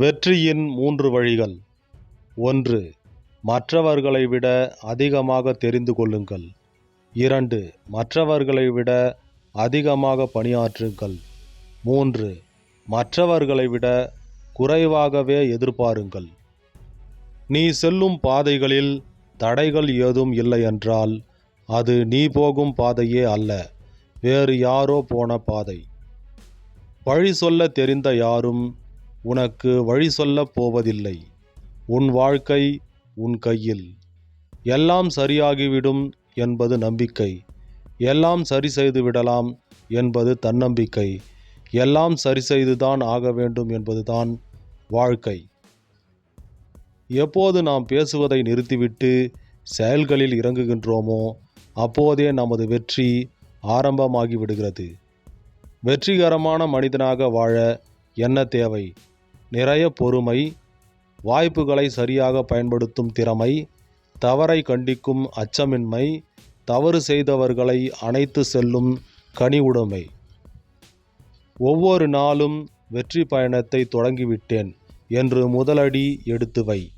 வெற்றியின் மூன்று வழிகள். ஒன்று மற்றவர்களை விட அதிகமாக தெரிந்து கொள்ளுங்கள். இரண்டு மற்றவர்களை விட அதிகமாக பணியாற்றுங்கள். மூன்று மற்றவர்களை விட குறைவாகவே எதிர்பாருங்கள். நீ செல்லும் பாதைகளில் தடைகள் ஏதும் இல்லை என்றால் அது நீ போகும் பாதையே அல்ல வேறு யாரோ போன பாதை. வழி சொல்ல தெரிந்த யாரும் உனக்கு வழி சொல்லப் போவதில்லை. உன் வாழ்க்கை உன் கையில். எல்லாம் சரியாகிவிடும் என்பது நம்பிக்கை. எல்லாம் சரி செய்து விடலாம் என்பது தன்னம்பிக்கை. எல்லாம் சரி செய்துதான் ஆக வேண்டும் என்பதுதான் வாழ்க்கை. எப்போது நாம் பேசுவதை நிறுத்திவிட்டு செயல்களில் இறங்குகின்றோமோ அப்போதே நமது வெற்றி ஆரம்பமாகி விடுகிறது வெற்றிகரமான மனிதனாக வாழ என்ன தேவை? நிறைய பொறுமை வாய்ப்புகளை சரியாக பயன்படுத்தும் திறமை தவறை கண்டிக்கும் அச்சமின்மை தவறு செய்தவர்களை அணைத்து செல்லும் கனிவுடைமை ஒவ்வொரு நாளும் வெற்றி பயணத்தை தொடங்கிவிட்டேன் என்று முதலடி எடுத்து வை.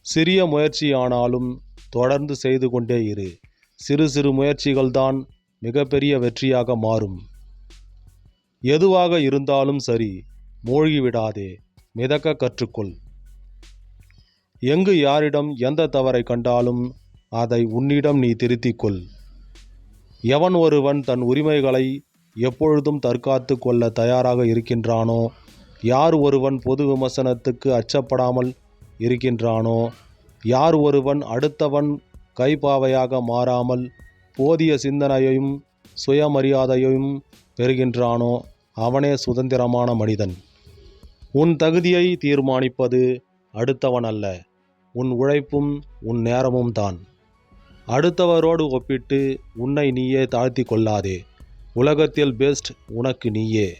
சிறிய முயற்சியானாலும் தொடர்ந்து செய்து கொண்டே இரு. சிறு சிறு முயற்சிகள்தான் மிகப்பெரிய வெற்றியாக மாறும். எதுவாக இருந்தாலும் சரி மூழ்கிவிடாதே மிதக்க கற்றுக்கொள். எங்கு யாரிடம் எந்த தவறை கண்டாலும் அதை உன்னிடம் நீ திருத்திக் கொள் எவன் ஒருவன் தன் உரிமைகளை எப்பொழுதும் தற்காத்து கொள்ள தயாராக இருக்கின்றானோ யார் ஒருவன் பொது விமர்சனத்துக்கு அச்சப்படாமல் இருக்கின்றானோ யார் ஒருவன் அடுத்தவன் கைப்பாவையாக மாறாமல் போதிய சிந்தனையையும் சுயமரியாதையையும் பெறுகின்றானோ அவனே சுதந்திரமான மனிதன். உன் தகுதியை தீர்மானிப்பது அடுத்தவன் அல்ல உன் உழைப்பும் உன் நேரமும் தான். அடுத்தவரோடு ஒப்பிட்டு உன்னை நீயே தாழ்த்தி கொள்ளாதே. உலகத்தில் பெஸ்ட் உனக்கு நீயே.